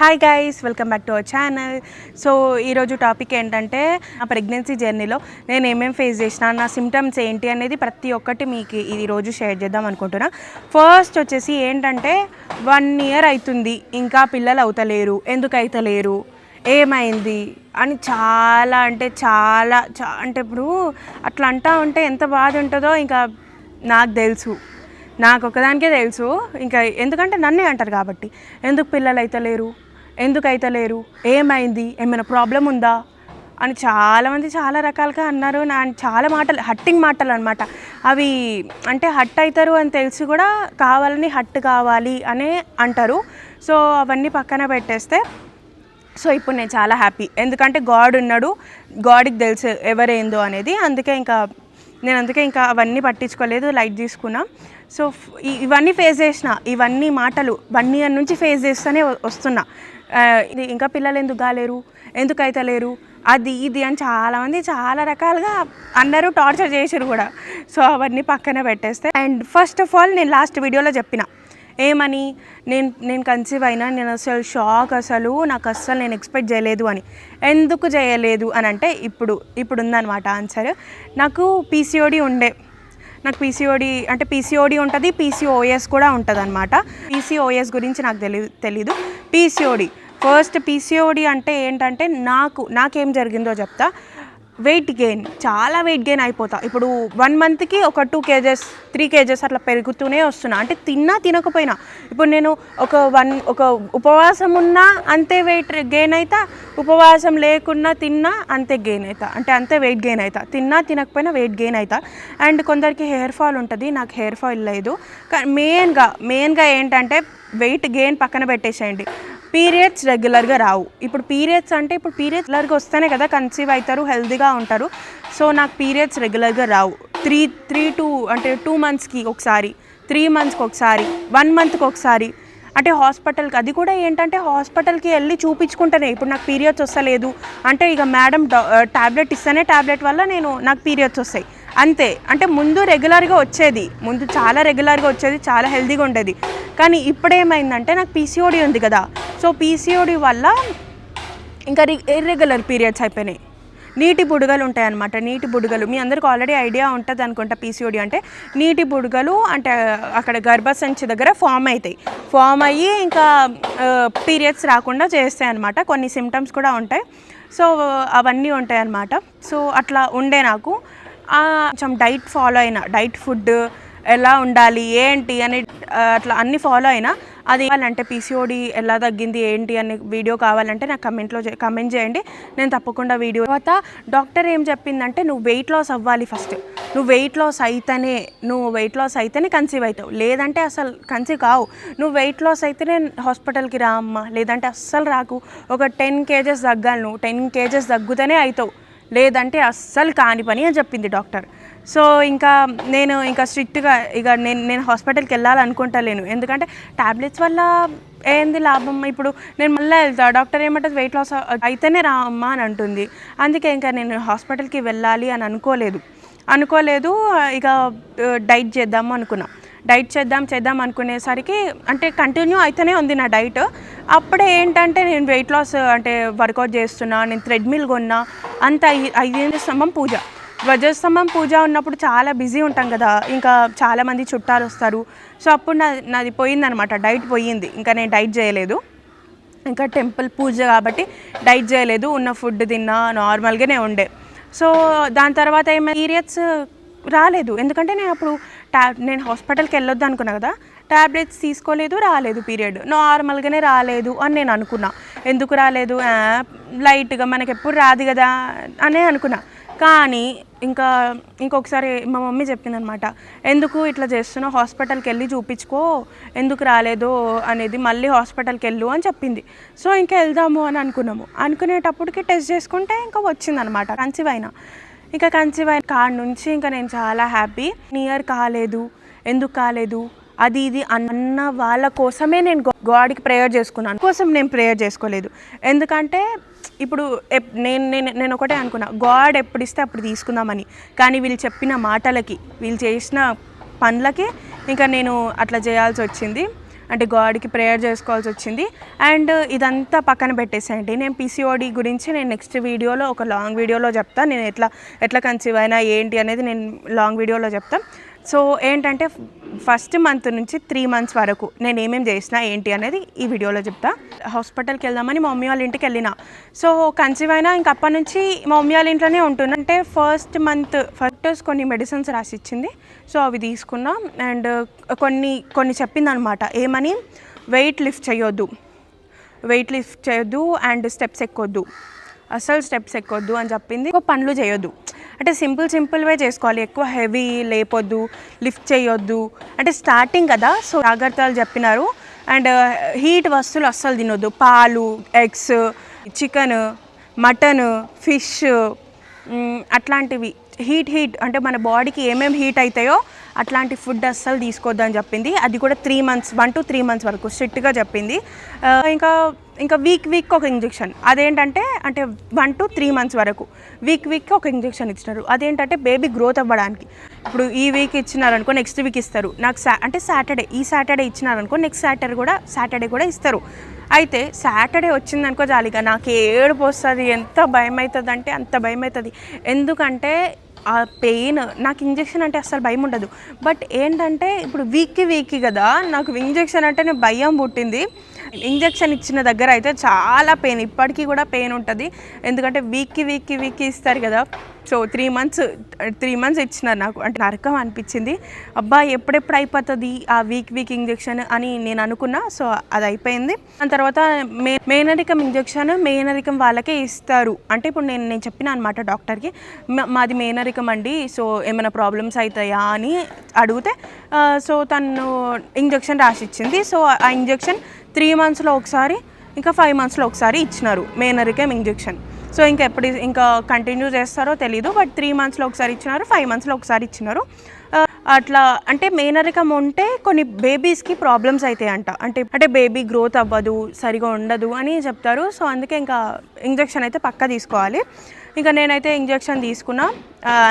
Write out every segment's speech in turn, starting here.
Hi guys welcome back to our channel so ఈరోజు topic ఏంటంటే నా ప్రెగ్నెన్సీ జర్నీలో నేను ఏమేమి ఫేస్ చేసిన నా సిమ్టమ్స్ ఏంటి అనేది ప్రతి ఒక్కటి మీకు ఈరోజు షేర్ చేద్దాం అనుకుంటున్నా. ఫస్ట్ వచ్చేసి ఏంటంటే వన్ ఇయర్ అవుతుంది ఇంకా పిల్లలు అవుతలేరు ఎందుకు అవుతలేరు ఏమైంది అని చాలా అంటే చాలా చా అంటే ఇప్పుడు అట్లా అంటా ఉంటే ఎంత బాధ ఉంటుందో ఇంకా నాకు తెలుసు. నాకు ఒకదానికే తెలుసు. ఇంకా ఎందుకంటే నన్నే అంటారు కాబట్టి. ఎందుకు పిల్లలు అయితలేరు? ఎందుకైతే లేరు ఏమైంది? ఏమైనా ప్రాబ్లం ఉందా? అని చాలామంది చాలా రకాలుగా అన్నారు. నా చాలా మాటలు హట్టింగ్ మాటలు అనమాట అవి అంటే హట్ అవుతారు అని తెలిసి కూడా కావాలని హట్ కావాలి అనే అంటారు. సో అవన్నీ పక్కన పెట్టేస్తే సో ఇప్పుడు నేను చాలా హ్యాపీ. ఎందుకంటే గాడ్ ఉన్నాడు. గాడ్కి తెలుసు ఎవరేందో అనేది. అందుకే ఇంకా నేను అందుకే ఇంకా అవన్నీ పట్టించుకోలేదు లైట్ తీసుకున్నా. సో ఇవన్నీ ఫేస్ చేసిన ఇవన్నీ మాటలు వన్ ఇయర్ నుంచి ఫేస్ చేస్తూనే వస్తున్నా. ఇది ఇంకా పిల్లలు ఎందుకు కాలేరు? ఎందుకు అవుతలేరు అది ఇది అని చాలామంది చాలా రకాలుగా అందరూ టార్చర్ చేసారు కూడా. సో అవన్నీ పక్కన పెట్టేస్తే. అండ్ ఫస్ట్ ఆఫ్ ఆల్ నేను లాస్ట్ వీడియోలో చెప్పిన ఏమని? నేను నేను కన్సీవ్ అయినా నేను అసలు షాక్ అసలు నాకు అస్సలు నేను ఎక్స్పెక్ట్ చేయలేదు అని. ఎందుకు చేయలేదు అని అంటే ఇప్పుడు ఇప్పుడు ఉందన్నమాట ఆన్సర్ నాకు పీసీఓడి ఉండే. నాకు పీసీఓడి అంటే పీసీఓడి ఉంటుంది పీసీఓఎస్ కూడా ఉంటుంది అనమాట పీసీఓఎస్ గురించి నాకు తెలి తెలీదు. పీసీఓడి ఫస్ట్ పీసీఓడి అంటే ఏంటంటే నాకు నాకేం జరిగిందో చెప్తా. వెయిట్ గెయిన్ చాలా వెయిట్ గెయిన్ అయిపోతా. ఇప్పుడు వన్ మంత్కి ఒక టూ కేజెస్ త్రీ కేజెస్ అట్లా పెరుగుతూనే వస్తున్నా. అంటే తిన్నా తినకపోయినా. ఇప్పుడు నేను ఒక వన్ ఒక ఉపవాసం ఉన్నా అంతే వెయిట్ గెయిన్ అవుతా ఉపవాసం లేకున్నా తిన్నా అంతే గెయిన్ అవుతా అంటే అంతే వెయిట్ గెయిన్ అవుతా తిన్నా తినకపోయినా వెయిట్ గెయిన్ అవుతా అండ్ కొందరికి హెయిర్ ఫాల్ ఉంటుంది. నాకు హెయిర్ ఫాల్ లేదు. కానీ మెయిన్గా మెయిన్గా ఏంటంటే వెయిట్ గెయిన్ పక్కన పెట్టేసేయండి. పీరియడ్స్ రెగ్యులర్గా రావు. ఇప్పుడు పీరియడ్స్ అంటే ఇప్పుడు పీరియడ్స్ రెగ్యులర్గా వస్తేనే కదా కన్సీవ్ అవుతారు హెల్తీగా ఉంటారు. సో నాకు పీరియడ్స్ రెగ్యులర్గా రావు. త్రీ త్రీ టూ అంటే టూ మంత్స్కి ఒకసారి త్రీ మంత్స్కి ఒకసారి వన్ మంత్కి ఒకసారి. అంటే హాస్పిటల్కి అది కూడా ఏంటంటే హాస్పిటల్కి వెళ్ళి చూపించుకుంటేనే. ఇప్పుడు నాకు పీరియడ్స్ వస్తలేదు. అంటే ఇక మేడం టాబ్లెట్ ఇస్తేనే టాబ్లెట్ వల్ల నేను నాకు పీరియడ్స్ వస్తాయి. అంతే. అంటే ముందు రెగ్యులర్గా వచ్చేది. ముందు చాలా రెగ్యులర్గా వచ్చేది చాలా హెల్తీగా ఉండేది. కానీ ఇప్పుడేమైందంటే నాకు పీసీఓడి ఉంది కదా. సో పీసీఓడి వల్ల ఇంకా ఇర్రెగ్యులర్ పీరియడ్స్ అయిపోయినాయి. నీటి బుడగలు ఉంటాయన్నమాట. నీటి బుడగలు. మీ అందరికి ఆల్రెడీ ఐడియా ఉంటుంది అనుకుంటా పీసీఓడి అంటే. నీటి బుడగలు అంటే అక్కడ గర్భసంచి దగ్గర ఫామ్ అవుతాయి ఫామ్ అయ్యి ఇంకా పీరియడ్స్ రాకుండా చేస్తాయి అనమాట కొన్ని సిమ్టమ్స్ కూడా ఉంటాయి. సో అవన్నీ ఉంటాయి అన్నమాట సో అట్లా ఉండే నాకు. కొంచెం డైట్ ఫాలో అయినా డైట్ ఫుడ్ ఎలా ఉండాలి ఏంటి అని అట్లా అన్ని ఫాలో అయినా అది కావాలంటే పీసీఓడి ఎలా తగ్గింది ఏంటి అనే వీడియో కావాలంటే నాకు కమెంట్లో కమెంట్ చేయండి. నేను తప్పకుండా వీడియో తర్వాత డాక్టర్ ఏం చెప్పిందంటే నువ్వు వెయిట్ లాస్ అవ్వాలి ఫస్ట్ నువ్వు వెయిట్ లాస్ అయితేనే నువ్వు వెయిట్ లాస్ అయితేనే కన్సీవ్ అవుతావు. లేదంటే అసలు కన్సీవ్ కావు. నువ్వు వెయిట్ లాస్ అయితేనే హాస్పిటల్కి రా అమ్మ. లేదంటే అస్సలు రాకు. ఒక టెన్ కేజెస్ తగ్గాలి నువ్వు. టెన్ కేజెస్ తగ్గుతూనే అవుతావు లేదంటే అస్సలు కాని పని అని చెప్పింది డాక్టర్. సో ఇంకా నేను ఇంకా స్ట్రిక్ట్గా ఇక నేను నేను హాస్పిటల్కి వెళ్ళాలనుకుంటలేను. ఎందుకంటే టాబ్లెట్స్ వల్ల ఏంది లాభం? ఇప్పుడు నేను మళ్ళీ వెళ్తా. డాక్టర్ ఏమంటుంది? వెయిట్ లాస్ అయితేనే రా అమ్మా అని అంటుంది. అందుకే ఇంకా నేను హాస్పిటల్కి వెళ్ళాలి అని అనుకోలేదు. అనుకోలేదు ఇక డైట్ చేద్దాము అనుకున్నా. డైట్ చేద్దాం చేద్దాం అనుకునేసరికి అంటే కంటిన్యూ అయితేనే ఉంది నా డైట్. అప్పుడే ఏంటంటే నేను వెయిట్ లాస్ అంటే వర్కౌట్ చేస్తున్నా నేను థ్రెడ్మిల్ కొన్నా అంత అయ్యి- అయ్యింది స్తంభం పూజ. ధ్వజస్తంభం పూజ ఉన్నప్పుడు చాలా బిజీ ఉంటాం కదా ఇంకా చాలామంది చుట్టాలు వస్తారు. సో అప్పుడు నా నాది పోయిందనమాట డైట్ పోయింది. ఇంకా నేను డైట్ చేయలేదు. ఇంకా టెంపుల్ పూజ కాబట్టి డైట్ చేయలేదు ఉన్న ఫుడ్ తిన్నా నార్మల్గానే ఉండే. సో దాని తర్వాత ఏమైనా పీరియడ్స్ రాలేదు. ఎందుకంటే నేను అప్పుడు ట్యాబ్ నేను హాస్పిటల్కి వెళ్ళొద్దు అనుకున్నా కదా ట్యాబ్లెట్స్ తీసుకోలేదు రాలేదు పీరియడ్. నార్మల్గానే రాలేదు అని నేను అనుకున్నా. ఎందుకు రాలేదు? లైట్గా మనకి ఎప్పుడు రాదు కదా అనే అనుకున్నా. కానీ ఇంకా ఇంకొకసారి మా మమ్మీ చెప్పిందనమాట ఎందుకు ఇట్లా చేస్తున్నావు? హాస్పిటల్కి వెళ్ళి చూపించుకో. ఎందుకు రాలేదో అనేది మళ్ళీ హాస్పిటల్కి వెళ్ళు అని చెప్పింది. సో ఇంకా వెళ్దాము అని అనుకున్నాము. అనుకునేటప్పటికి టెస్ట్ చేసుకుంటే ఇంకా వచ్చిందనమాట కన్సీవ్ అయినా. ఇంకా కన్సీవ్ అయిన కాడ నుంచి ఇంకా నేను చాలా హ్యాపీ. నియర్ కాలేదు ఎందుకు కాలేదు అది ఇది అన్న వాళ్ళ కోసమే నేను గా- గాడ్కి ప్రేయర్ చేసుకున్నాను. కోసం నేను ప్రేయర్ చేసుకోలేదు. ఎందుకంటే ఇప్పుడు ఎప్- నేను నేను నేను ఒకటే అనుకున్నా గాడ్ ఎప్పుడు ఇస్తే అప్పుడు తీసుకుందామని. కానీ వీళ్ళు చెప్పిన మాటలకి వీళ్ళు చేసిన పనులకి ఇంకా నేను అట్లా చేయాల్సి వచ్చింది. అంటే గాడ్కి ప్రేయర్ చేసుకోవాల్సి వచ్చింది. అండ్ ఇదంతా పక్కన పెట్టేసేయండి. నేను పీసీఓడి గురించి నేను నెక్స్ట్ వీడియోలో ఒక లాంగ్ వీడియోలో చెప్తాను నేను ఎట్లా ఎట్లా కన్సీవ్ అయినా ఏంటి అనేది నేను లాంగ్ వీడియోలో చెప్తాను సో ఏంటంటే ఫస్ట్ మంత్ నుంచి త్రీ మంత్స్ వరకు నేను ఏమేమి చేసినా ఏంటి అనేది ఈ వీడియోలో చెప్తా. హాస్పిటల్కి వెళ్దామని మా మమ్మీ వాళ్ళ ఇంటికి వెళ్ళిన. సో కన్సీవ్ అయినా ఇంక అప్పటి నుంచి మా మమ్మీ వాళ్ళ ఇంట్లోనే ఉంటున్నా. అంటే ఫస్ట్ మంత్ ఫస్ట్ కొన్ని మెడిసిన్స్ రాసి ఇచ్చింది సో అవి తీసుకున్నా. అండ్ కొన్ని కొన్ని చెప్పింది అనమాట ఏమని? వెయిట్ లిఫ్ట్ చేయొద్దు. వెయిట్ లిఫ్ట్ చేయొద్దు. అండ్ స్టెప్స్ ఎక్కొద్దు. అసలు స్టెప్స్ ఎక్కొద్దు అని చెప్పింది. ఎక్కువ పనులు చేయొద్దు. అంటే సింపుల్ సింపుల్వే చేసుకోవాలి. ఎక్కువ హెవీ లేపొద్దు లిఫ్ట్ చేయొద్దు. అంటే స్టార్టింగ్ కదా సో జాగ్రత్తలు చెప్పినారు. అండ్ uh, హీట్ వస్తువులు అస్సలు తినొద్దు. పాలు ఎగ్స్ చికెన్ మటన్ ఫిష్ అట్లాంటివి. హీట్ హీట్ అంటే మన బాడీకి ఏమేమి హీట్ అవుతాయో అట్లాంటి ఫుడ్ అస్సలు తీసుకోవద్దని చెప్పింది. అది కూడా three months one two three months వరకు స్ట్రిక్ట్గా చెప్పింది. Uh, ఇంకా ఇంకా వీక్ వీక్ ఒక ఇంజెక్షన్. అదేంటంటే అంటే వన్ టు త్రీ మంత్స్ వరకు వీక్ వీక్ ఒక ఇంజెక్షన్ ఇచ్చినారు. అదేంటంటే బేబీ గ్రోత్ అవ్వడానికి. ఇప్పుడు ఈ వీక్ ఇచ్చినారనుకో నెక్స్ట్ వీక్ ఇస్తారు. నాకు సా అంటే సాటర్డే ఈ సాటర్డే ఇచ్చినారనుకో నెక్స్ట్ సాటర్డే కూడా సాటర్డే కూడా ఇస్తారు. అయితే సాటర్డే వచ్చిందనుకో జాలిగా నాకు ఏడుపు వస్తుంది ఎంత భయం అవుతుంది అంటే అంత భయం అవుతుంది ఎందుకంటే ఆ పెయిన్ నాకు ఇంజెక్షన్ అంటే అసలు భయం ఉండదు. బట్ ఏంటంటే ఇప్పుడు వీక్కి వీక్కి కదా నాకు ఇంజెక్షన్ అంటేనే భయం పుట్టింది. ఇంజెక్షన్ ఇచ్చిన దగ్గర అయితే చాలా పెయిన్. ఇప్పటికీ కూడా పెయిన్ ఉంటుంది. ఎందుకంటే వీక్కి వీక్కి వీక్కి ఇస్తారు కదా. So three months three months ఇచ్చినారు నాకు. అంటే నరకం అనిపించింది. అబ్బా ఎప్పుడెప్పుడు అయిపోతుంది ఆ వీక్ వీక్ ఇంజెక్షన్ అని నేను అనుకున్నా. సో అది అయిపోయింది. దాని తర్వాత మే మేనరికం ఇంజెక్షన్ మేనరికం వాళ్ళకే ఇస్తారు. అంటే ఇప్పుడు నేను నేను చెప్పిన అనమాట డాక్టర్కి. మాది మేనరికం అండి. సో ఏమైనా ప్రాబ్లమ్స్ అవుతాయా అని అడిగితే సో తను ఇంజెక్షన్ రాసిచ్చింది. సో ఆ ఇంజెక్షన్ త్రీ మంత్స్లో ఒకసారి ఇంకా ఫైవ్ మంత్స్లో ఒకసారి ఇచ్చినారు మేనరికం ఇంజెక్షన్. సో ఇంకా ఎప్పుడు ఇంకా కంటిన్యూ చేస్తారో తెలీదు బట్ త్రీ మంత్స్లో ఒకసారి ఇచ్చినారు ఫైవ్ మంత్స్లో ఒకసారి ఇచ్చినారు. అట్లా అంటే మేనరికం ఉంటే కొన్ని బేబీస్కి ప్రాబ్లమ్స్ అవుతాయి అంట అంటే అంటే బేబీ గ్రోత్ అవ్వదు సరిగా ఉండదు అని చెప్తారు. సో అందుకే ఇంకా ఇంజెక్షన్ అయితే పక్కా తీసుకోవాలి. ఇంకా నేనైతే ఇంజెక్షన్ తీసుకున్నా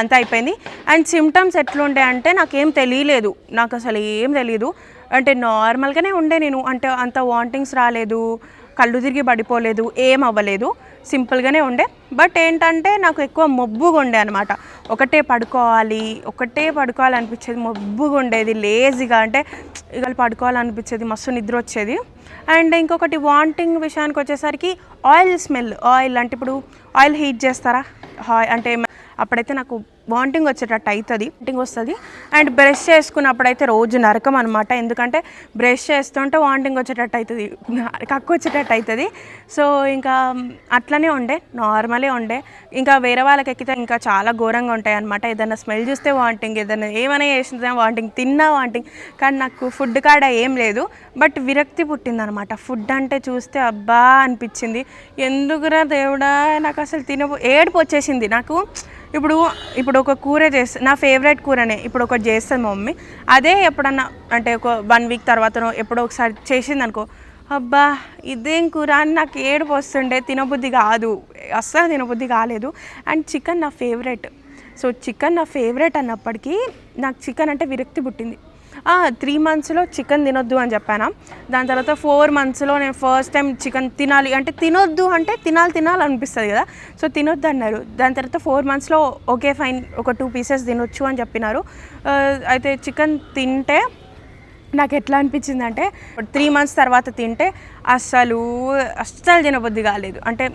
అంత అయిపోయింది. అండ్ సిమ్టమ్స్ ఎట్లుండే అంటే నాకేం తెలియలేదు. నాకు అసలు ఏం తెలియదు అంటే నార్మల్గానే ఉండే నేను. అంటే అంత వాంటింగ్స్ రాలేదు కళ్ళు తిరిగి పడిపోలేదు ఏం అవ్వలేదు. సింపుల్గానే ఉండే. బట్ ఏంటంటే నాకు ఎక్కువ మొబ్బుగా ఉండే అనమాట ఒకటే పడుకోవాలి ఒకటే పడుకోవాలనిపించేది మొబ్బుగా ఉండేది లేజీగా. అంటే ఇక పడుకోవాలనిపించేది మస్తు నిద్ర వచ్చేది. అండ్ ఇంకొకటి వాంటింగ్ విషయానికి వచ్చేసరికి ఆయిల్ స్మెల్ ఆయిల్ అంటే ఇప్పుడు ఆయిల్ హీట్ చేస్తారా? హాయ్ అంటే అప్పుడైతే నాకు వాంటింగ్ వచ్చేటట్టు అవుతుంది వాంటింగ్ వస్తుంది. అండ్ బ్రష్ చేసుకున్నప్పుడు అయితే రోజు నరకం అనమాట ఎందుకంటే బ్రష్ చేస్తుంటే వాంటింగ్ వచ్చేటట్టు అవుతుంది కక్కు వచ్చేటట్టు అవుతుంది సో ఇంకా అట్లనే ఉండే. నార్మలే ఉండే. ఇంకా వేరే వాళ్ళకి ఎక్కితే ఇంకా చాలా ఘోరంగా ఉంటాయి అనమాట ఏదైనా స్మెల్ చూస్తే వాంటింగ్ ఏదైనా ఏమైనా చేసినా వాంటింగ్ తిన్నా వాంటింగ్. కానీ నాకు ఫుడ్ కాడ ఏం లేదు. బట్ విరక్తి పుట్టిందనమాట ఫుడ్ అంటే చూస్తే అబ్బా అనిపించింది. ఎందుకురా దేవుడా నాకు అసలు తినబో ఏడుపు వచ్చేసింది. నాకు ఇప్పుడు ఇప్పుడు ఒక కూర చేస్తే నా ఫేవరెట్ కూరనే ఇప్పుడు ఒకటి చేస్తుంది మా మమ్మీ. అదే ఎప్పుడన్నా అంటే ఒక వన్ వీక్ తర్వాతనో ఎప్పుడో ఒకసారి చేసింది అనుకో అబ్బా ఇదేం కూర? అని నాకు ఏడుపు వస్తుండే తినబుద్ధి కాదు. అస్సలు తినబుద్ధి కాలేదు. అండ్ చికెన్ నా ఫేవరెట్ సో చికెన్ నా ఫేవరెట్ అన్నప్పటికీ నాకు చికెన్ అంటే విరక్తి పుట్టింది. త్రీ మంత్స్లో చికెన్ తినొద్దు అని చెప్పాను? దాని తర్వాత ఫోర్ మంత్స్లో నేను ఫస్ట్ టైం చికెన్ తినాలి. అంటే తినొద్దు అంటే తినాలి తినాలి అనిపిస్తుంది కదా. సో తినొద్దు అన్నారు. దాని తర్వాత ఫోర్ మంత్స్లో ఓకే ఫైన్ ఒక టూ పీసెస్ తినొచ్చు అని చెప్పినారు. అయితే చికెన్ తింటే నాకు ఎట్లా అనిపించింది అంటే త్రీ మంత్స్ తర్వాత తింటే అస్సలు అస్సలు తినబుద్ధి కాలేదు. అంటే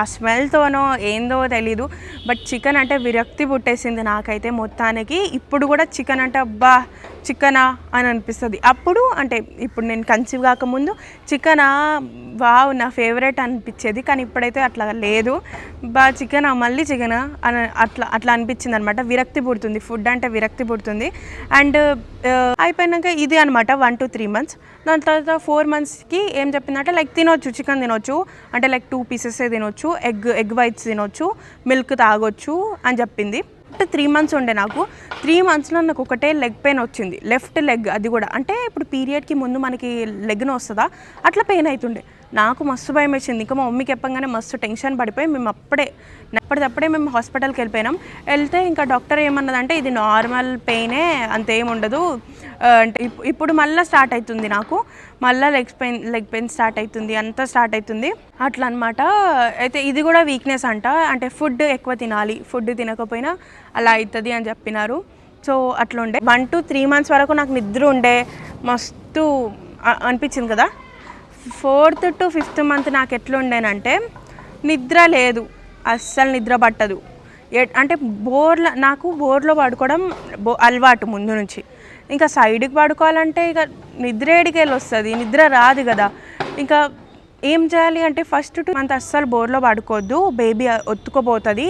ఆ స్మెల్తోనో ఏందో తెలీదు. బట్ చికెన్ అంటే విరక్తి పుట్టేసింది నాకైతే మొత్తానికి. ఇప్పుడు కూడా చికెన్ అంటే అబ్బా చికెనా అని అనిపిస్తుంది. అప్పుడు అంటే ఇప్పుడు నేను కన్సీవ్ కాకముందు చికెనా వావ్ నా ఫేవరెట్ అనిపించేది. కానీ ఇప్పుడైతే అట్లా లేదు. బా చికెనా మళ్ళీ చికెనా అని అట్లా అట్లా అనిపించింది అనమాట విరక్తి పుడుతుంది. ఫుడ్ అంటే విరక్తి పుడుతుంది. అండ్ అయిపోయినాక ఇది అనమాట వన్ టు త్రీ మంత్స్. దాని తర్వాత ఫోర్ మంత్స్కి ఏం చెప్పిందంటే లైక్ తినొచ్చు చికెన్ తినొచ్చు. అంటే లైక్ టూ పీసెసే తినొచ్చు. ఎగ్ ఎగ్ వైట్స్ తినొచ్చు. మిల్క్ తాగొచ్చు అని చెప్పింది. కరెక్ట్ త్రీ మంత్స్ ఉండే నాకు. త్రీ మంత్స్లో నాకు ఒకటే లెగ్ పెయిన్ వచ్చింది. లెఫ్ట్ లెగ్ అది కూడా. అంటే ఇప్పుడు పీరియడ్కి ముందు మనకి లెగ్న వస్తుందా? అట్లా పెయిన్ అవుతుండే నాకు మస్తు భయం వేసింది. ఇంకా మా మమ్మీకి చెప్పంగానే మస్తు టెన్షన్ పడిపోయి మేము అప్పుడే అప్పటిదప్పుడే మేము హాస్పిటల్కి వెళ్ళిపోయినాం. వెళ్తే ఇంకా డాక్టర్ ఏమన్నదంటే ఇది నార్మల్ పెయినే అంతేం ఉండదు. అంటే ఇప్- ఇప్పుడు మళ్ళీ స్టార్ట్ అవుతుంది నాకు. మళ్ళీ leg pain leg pain start అవుతుంది అంతా స్టార్ట్ అవుతుంది అట్లా అనమాట అయితే ఇది కూడా వీక్నెస్ అంట. అంటే ఫుడ్ ఎక్కువ తినాలి. ఫుడ్ తినకపోయినా అలా అవుతుంది అని చెప్పినారు. సో అట్లా ఉండే వన్ టు త్రీ మంత్స్ వరకు నాకు నిద్ర ఉండే. మస్తు అనిపించింది కదా. ఫోర్త్ టు ఫిఫ్త్ మంత్ నాకు ఎట్లుండేనంటే నిద్ర లేదు. అస్సలు నిద్ర పట్టదు. అంటే బోర్ల నాకు బోర్లో పడుకోవడం బో అలవాటు ముందు నుంచి. ఇంకా సైడ్కి పడుకోవాలంటే ఇక నిద్ర ఏడికెళ్ళి వస్తుంది నిద్ర రాదు కదా. ఇంకా ఏం చేయాలి అంటే ఫస్ట్ టూ మంత్ అస్సలు బోర్లో పడుకోవద్దు బేబీ ఒత్తుకోబోతుంది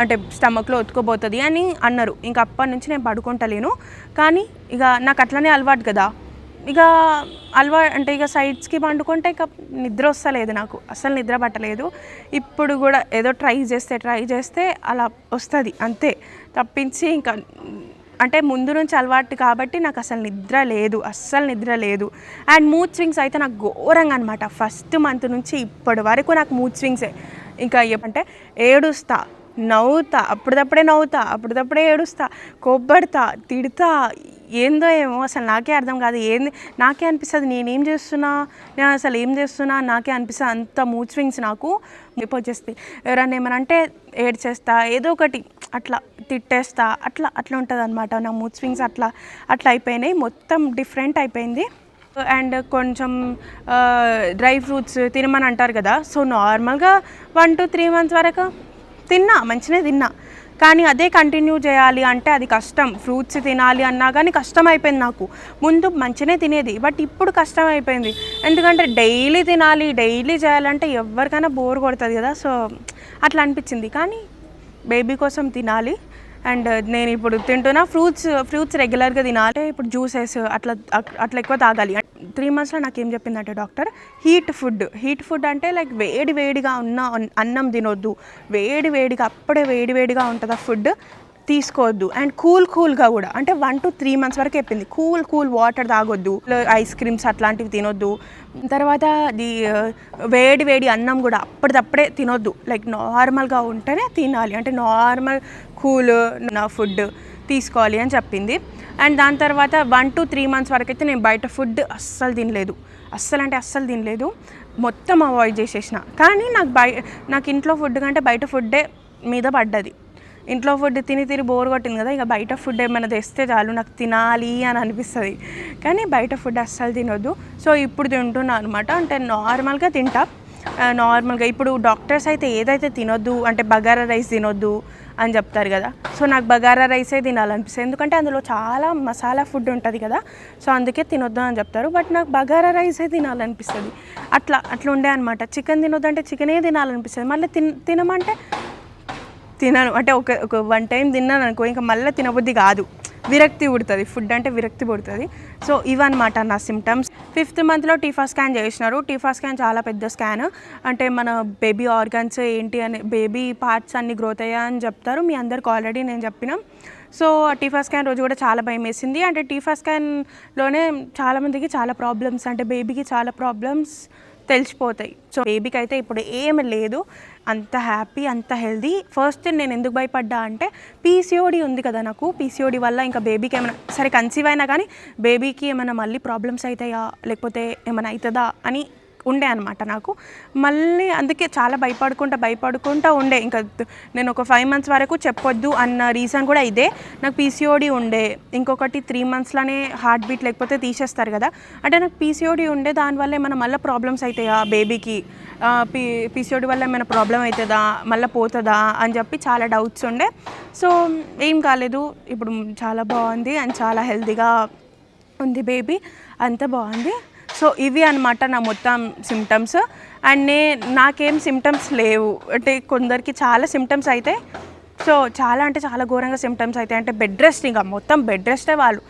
అంటే స్టమక్లో ఒత్తుకోబోతుంది అని అన్నారు. ఇంకా అప్పటి నుంచి నేను పడుకుంటలేను. కానీ ఇక నాకు అట్లనే అలవాటు కదా. ఇక అలవా అంటే ఇక సైడ్స్కి పండుకుంటే ఇక నిద్ర వస్తలేదు నాకు. అసలు నిద్ర పట్టలేదు. ఇప్పుడు కూడా ఏదో ట్రై చేస్తే ట్రై చేస్తే అలా వస్తుంది అంతే. తప్పించి ఇంకా అంటే ముందు నుంచి అలవాటు కాబట్టి నాకు అసలు నిద్ర లేదు అస్సలు నిద్ర లేదు. అండ్ మూడ్ స్వింగ్స్ అయితే నాకు ఘోరంగా అనమాట ఫస్ట్ మంత్ నుంచి ఇప్పటి వరకు నాకు మూడ్ స్వింగ్సే ఇంకా ఏమంటే ఏడుస్తా నవ్వుతా అప్పుడప్పుడే నవ్వుతా అప్పుడప్పుడే ఏడుస్తా కొబ్బడతా తిడతా ఏందో ఏమో అసలు నాకే అర్థం కాదు. ఏంది నాకే అనిపిస్తుంది నేనేం చేస్తున్నా నేను అసలు ఏం చేస్తున్నా నాకే అనిపిస్తుంది అంత మూడ్ స్వింగ్స్ నాకు వచ్చేస్తాయి. ఎవరైనా ఏమైనా అంటే ఏడ్చేస్తా ఏదో ఒకటి అట్లా తిట్టేస్తా అట్లా అట్లా ఉంటుంది అనమాట నా మూడ్ స్వింగ్స్ అట్లా అట్లా అయిపోయినాయి. మొత్తం డిఫరెంట్ అయిపోయింది. అండ్ కొంచెం డ్రై ఫ్రూట్స్ తినమని అంటారు కదా సో నార్మల్గా వన్ టు త్రీ మంత్స్ వరకు తిన్నా మంచిగా తిన్నా. కానీ అదే కంటిన్యూ చేయాలి అంటే అది కష్టం. ఫ్రూట్స్ తినాలి అన్నా కానీ కష్టం అయిపోయింది నాకు. ముందు మంచినే తినేది బట్ ఇప్పుడు కష్టం అయిపోయింది ఎందుకంటే డైలీ తినాలి డైలీ చేయాలంటే ఎవరికైనా బోర్ కొడుతుంది కదా సో అట్లా అనిపించింది. కానీ బేబీ కోసం తినాలి. అండ్ నేను ఇప్పుడు తింటున్నా ఫ్రూట్స్ ఫ్రూట్స్ రెగ్యులర్గా తినాలి. ఇప్పుడు జ్యూసెస్ అట్లా అట్లా ఎక్కువ తాగాలి. త్రీ మంత్స్లో నాకు ఏం చెప్పిందంటే doctor heat food. Heat food అంటే లైక్ వేడి వేడిగా ఉన్న అన్- అన్నం తినొద్దు. వేడి వేడిగా అప్పుడే వేడి వేడిగా ఉంటుంది ఆ ఫుడ్ తీసుకోవద్దు. అండ్ కూల్ కూల్గా కూడా. అంటే వన్ టు త్రీ మంత్స్ వరకు చెప్పింది. కూల్ కూల్ వాటర్ తాగొద్దు. ఐస్ క్రీమ్స్ అట్లాంటివి తినొద్దు. తర్వాత అది వేడి వేడి అన్నం కూడా అప్పటిదప్పుడే తినొద్దు. లైక్ నార్మల్గా ఉంటేనే తినాలి. అంటే నార్మల్ కూల్ నా ఫుడ్ తీసుకోవాలి అని చెప్పింది. అండ్ దాని తర్వాత వన్ టు త్రీ మంత్స్ వరకు అయితే నేను బయట ఫుడ్ అస్సలు తినలేదు. అస్సలు అంటే అస్సలు తినలేదు. మొత్తం అవాయిడ్ చేసేసిన. కానీ నాకు బయ నాకు ఇంట్లో ఫుడ్ కంటే బయట ఫుడ్డే మీద పడ్డది. ఇంట్లో ఫుడ్ తిని తిని బోర్ కొట్టింది కదా ఇక బయట ఫుడ్ ఏమైనా తెస్తే చాలు నాకు తినాలి అని అనిపిస్తుంది. కానీ బయట ఫుడ్ అస్సలు తినొద్దు. సో ఇప్పుడు తింటున్నా అనమాట అంటే నార్మల్గా తింటా. నార్మల్గా ఇప్పుడు డాక్టర్స్ అయితే ఏదైతే తినొద్దు అంటే బగారా రైస్ తినొద్దు అని చెప్తారు కదా. సో నాకు బగారా రైసే తినాలనిపిస్తుంది. ఎందుకంటే అందులో చాలా మసాలా ఫుడ్ ఉంటుంది కదా. సో అందుకే తినొద్దు అని చెప్తారు. బట్ నాకు బగారా రైసే తినాలనిపిస్తుంది. అట్లా అట్లా ఉండే అనమాట చికెన్ తినొద్దంటే చికెనే తినాలనిపిస్తుంది. మళ్ళీ తిన తినమంటే తినను. అంటే ఒక ఒక వన్ టైం తిన్నాను అనుకో ఇంకా మళ్ళీ తినబుద్ధి కాదు. విరక్తి పుడుతుంది. ఫుడ్ అంటే విరక్తి పుడుతుంది. సో ఇవన్నమాట నా సిమ్టమ్స్ ఫిఫ్త్ మంత్లో టీఫా స్కాన్ చేసినారు. టీఫా స్కాన్ చాలా పెద్ద స్కాన్. అంటే మన బేబీ ఆర్గన్స్ ఏంటి అని బేబీ పార్ట్స్ అన్ని గ్రోత్ అయ్యా అని చెప్తారు. మీ అందరికి ఆల్రెడీ నేను చెప్పిన. సో టీఫా స్కాన్ రోజు కూడా చాలా భయం వేసింది. అంటే టీఫా స్కాన్లోనే చాలామందికి చాలా ప్రాబ్లమ్స్ అంటే బేబీకి చాలా ప్రాబ్లమ్స్ తెలిసిపోతాయి. సో బేబీకి అయితే ఇప్పుడు ఏమి లేదు. అంత హ్యాపీ అంత హెల్దీ. ఫస్ట్ నేను ఎందుకు భయపడ్డా అంటే పీసీఓడి ఉంది కదా నాకు. పీసీఓడి వల్ల ఇంకా బేబీకి ఏమైనా సరే కన్సీవ్ అయినా కానీ బేబీకి ఏమైనా మళ్ళీ ప్రాబ్లమ్స్ అవుతాయా? లేకపోతే ఏమైనా అవుతుందా? అని ఉండే అనమాట నాకు. మళ్ళీ అందుకే చాలా భయపడుకుంటా భయపడుకుంటా ఉండే. ఇంకా నేను ఒక ఫైవ్ మంత్స్ వరకు చెప్పొద్దు అన్న రీజన్ కూడా ఇదే. నాకు పీసీఓడి ఉండే. ఇంకొకటి త్రీ మంత్స్లోనే హార్ట్ బీట్ లేకపోతే తీసేస్తారు కదా. అంటే నాకు పీసీఓడి ఉండే దానివల్ల ఏమైనా మళ్ళీ ప్రాబ్లమ్స్ అవుతాయా బేబీకి పీ పీసీఓడి వల్ల ఏమైనా ప్రాబ్లం అవుతుందా? మళ్ళీ పోతుందా? అని చెప్పి చాలా డౌట్స్ ఉండే. సో ఏం కాలేదు. ఇప్పుడు చాలా బాగుంది. అండ్ చాలా హెల్తీగా ఉంది బేబీ అంత బాగుంది. సో ఇవి అనమాట నా మొత్తం సిమ్టమ్స్ అండ్ నే నాకేం సిమ్టమ్స్ లేవు. అంటే కొందరికి చాలా సిమ్టమ్స్ అయితే సో చాలా అంటే చాలా ఘోరంగా సిమ్టమ్స్ అవుతాయి అంటే బెడ్ రెస్ట్ ఇంకా మొత్తం బెడ్ రెస్టే వాళ్ళు.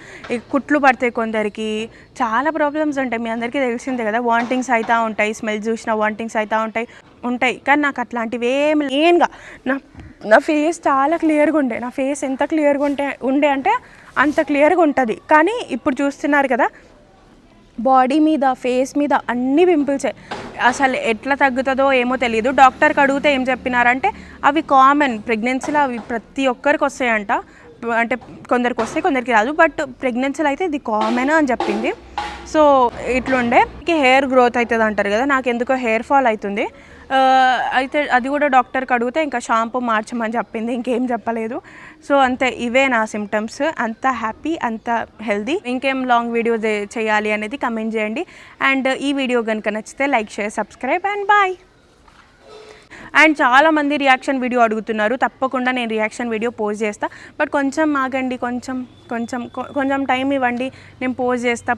కుట్లు పడతాయి కొందరికి. చాలా ప్రాబ్లమ్స్ ఉంటాయి. మీ అందరికీ తెలిసిందే కదా వాంటింగ్స్ అవుతూ ఉంటాయి. స్మెల్ చూసిన వాంటింగ్స్ అవుతూ ఉంటాయి. ఉంటాయి. కానీ నాకు అట్లాంటివి ఏమి లేనుగా నా నా ఫేస్ చాలా క్లియర్గా ఉండే. నా ఫేస్ ఎంత క్లియర్గా ఉంటే ఉండే అంటే అంత క్లియర్గా ఉంటుంది. కానీ ఇప్పుడు చూస్తున్నారు కదా బాడీ మీద ఫేస్ మీద అన్ని పింపుల్సే. అసలు ఎట్లా తగ్గుతుందో ఏమో తెలియదు డాక్టర్కి అడిగితే ఏం చెప్పినారంటే అవి కామన్. ప్రెగ్నెన్సీలో అవి ప్రతి ఒక్కరికి వస్తాయంట. అంటే కొందరికి వస్తాయి కొందరికి రాదు. బట్ ప్రెగ్నెన్సీలో అయితే ఇది కామన్ అని చెప్పింది. సో ఇట్లుండే. హెయిర్ గ్రోత్ అవుతుంది అంటారు కదా నాకు ఎందుకో హెయిర్ ఫాల్ అవుతుంది. అయితే అది కూడా డాక్టర్కి అడిగితే ఇంకా షాంపూ మార్చమని చెప్పింది ఇంకేం చెప్పలేదు. సో అంతే ఇవే నా సిమ్టమ్స్ అంత హ్యాపీ అంత హెల్దీ ఇంకేం లాంగ్ వీడియో చేయాలి అనేది కమెంట్ చేయండి. అండ్ ఈ వీడియో కనుక నచ్చితే like share subscribe and bye and చాలామంది రియాక్షన్ వీడియో అడుగుతున్నారు. తప్పకుండా నేను రియాక్షన్ వీడియో పోస్ట్ చేస్తా. బట్ కొంచెం ఆగండి కొంచెం కొంచెం కొంచెం టైం ఇవ్వండి. నేను పోస్ట్ చేస్తా